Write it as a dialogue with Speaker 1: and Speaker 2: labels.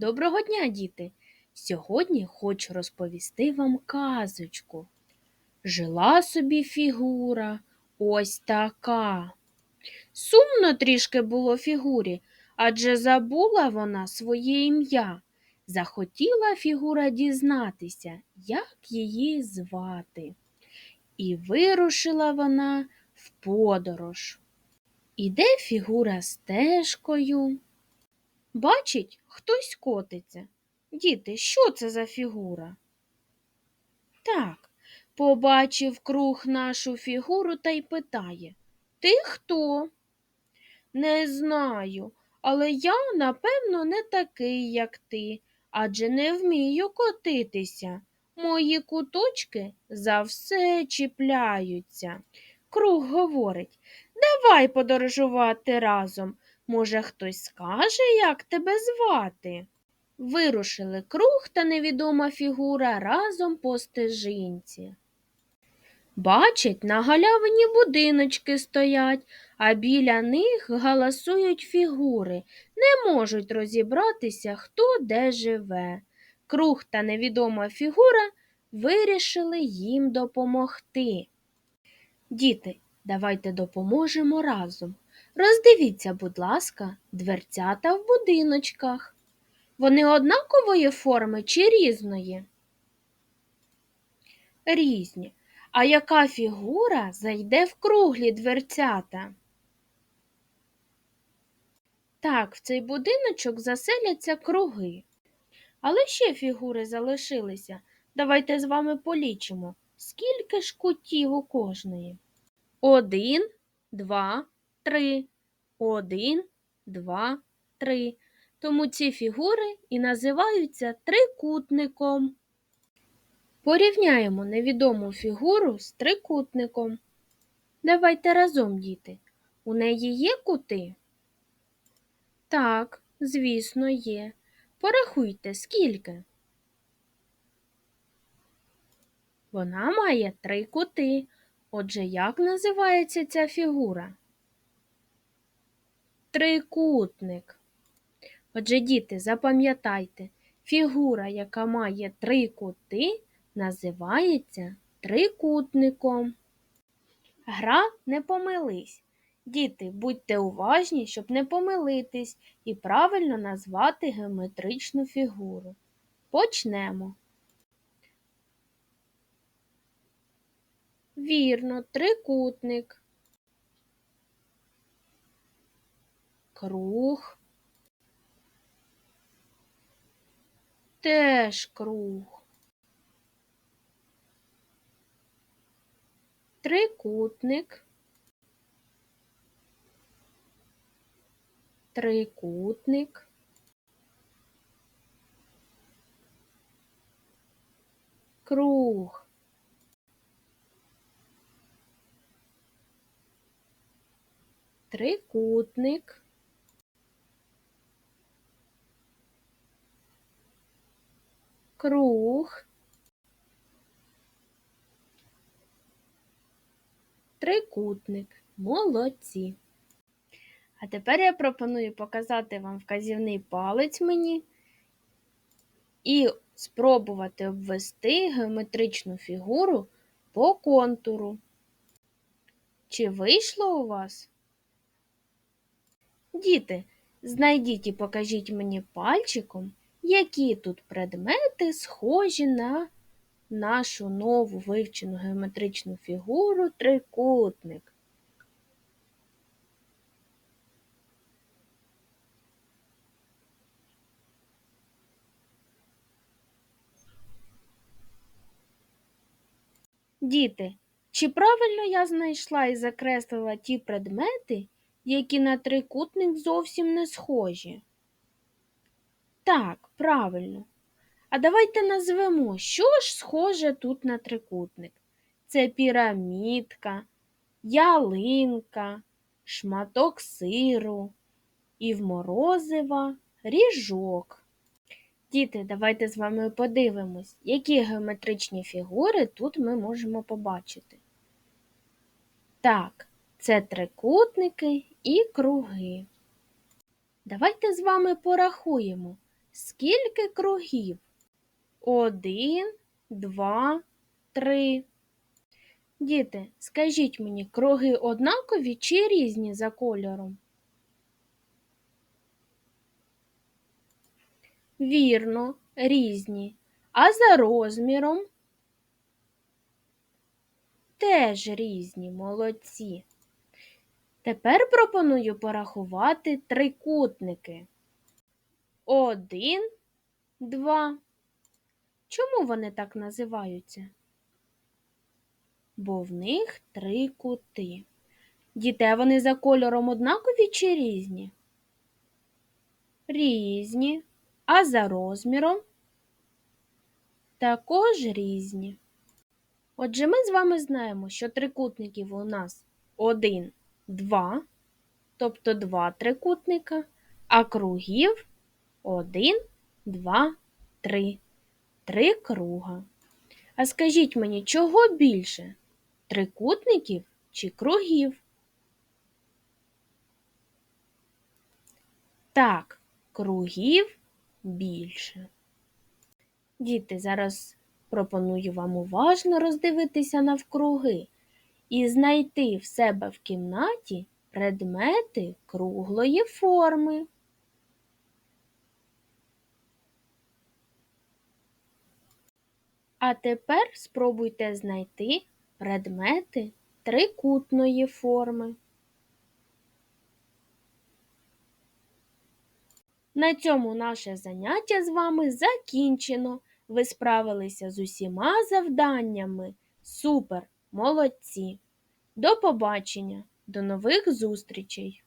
Speaker 1: Доброго дня, діти! Сьогодні хочу розповісти вам казочку. Жила собі фігура ось така. Сумно трішки було фігурі, адже забула вона своє ім'я. Захотіла фігура дізнатися, як її звати. І вирушила вона в подорож. Іде фігура стежкою. Бачить, хтось котиться. Діти, що це за фігура? Так, побачив круг нашу фігуру та й питає Ти хто? Не знаю, але я, напевно, не такий, як ти, адже не вмію котитися. Мої куточки за все чіпляються. Круг говорить Давай подорожувати разом. Може, хтось скаже, як тебе звати? Вирушили круг та невідома фігура разом по стежинці. Бачать, на галявині будиночки стоять, а біля них галасують фігури, не можуть розібратися, хто де живе. Круг та невідома фігура вирішили їм допомогти. Діти, давайте допоможемо разом. Роздивіться, будь ласка, дверцята в будиночках. Вони однакової форми чи різної? Різні. А яка фігура зайде в круглі дверцята? Так, в цей будиночок заселяться круги. Але ще фігури залишилися. Давайте з вами полічимо, скільки ж кутів у кожної. Один, два, три. Один, два, три. Тому ці фігури і називаються трикутником. Порівняємо невідому фігуру з трикутником. Давайте разом, діти. У неї є кути? Так, звісно, є. Порахуйте, скільки. Вона має три кути. Отже, як називається ця фігура? Трикутник. Отже, діти, запам'ятайте, фігура, яка має три кути, називається трикутником. Гра не помились. Діти, будьте уважні, щоб не помилитись і правильно назвати геометричну фігуру. Почнемо. Вірно, трикутник. Круг. Теж круг. Трикутник. Трикутник. Круг. Трикутник. Круг. Трикутник. Молодці. А тепер я пропоную показати вам вказівний палець мені і спробувати обвести геометричну фігуру по контуру. Чи вийшло у вас? Діти, знайдіть і покажіть мені пальчиком, які тут предмети схожі на нашу нову вивчену геометричну фігуру трикутник. Діти, чи правильно я знайшла і закреслила ті предмети, які на трикутник зовсім не схожі? Так, правильно. А давайте назвемо, що ж схоже тут на трикутник. Це пірамідка, ялинка, шматок сиру і в морозива ріжок. Діти, давайте з вами подивимось, які геометричні фігури тут ми можемо побачити. Так, це трикутники і круги. Давайте з вами порахуємо, скільки кругів? Один, два, три. Діти, скажіть мені, круги однакові чи різні за кольором? Вірно, різні. А за розміром? Теж різні, молодці. Тепер пропоную порахувати трикутники. Один, два. Чому вони так називаються? Бо в них три кути. Діти, вони за кольором однакові чи різні? Різні. А за розміром? Також різні. Отже, ми з вами знаємо, що трикутників у нас один, два, тобто два трикутника, а кругів один, два, три. Три круга. А скажіть мені, чого більше? Трикутників чи кругів? Так, кругів більше. Діти, зараз пропоную вам уважно роздивитися навкруги і знайти в себе в кімнаті предмети круглої форми. А тепер спробуйте знайти предмети трикутної форми. На цьому наше заняття з вами закінчено. Ви справилися з усіма завданнями. Супер! Молодці! До побачення! До нових зустрічей!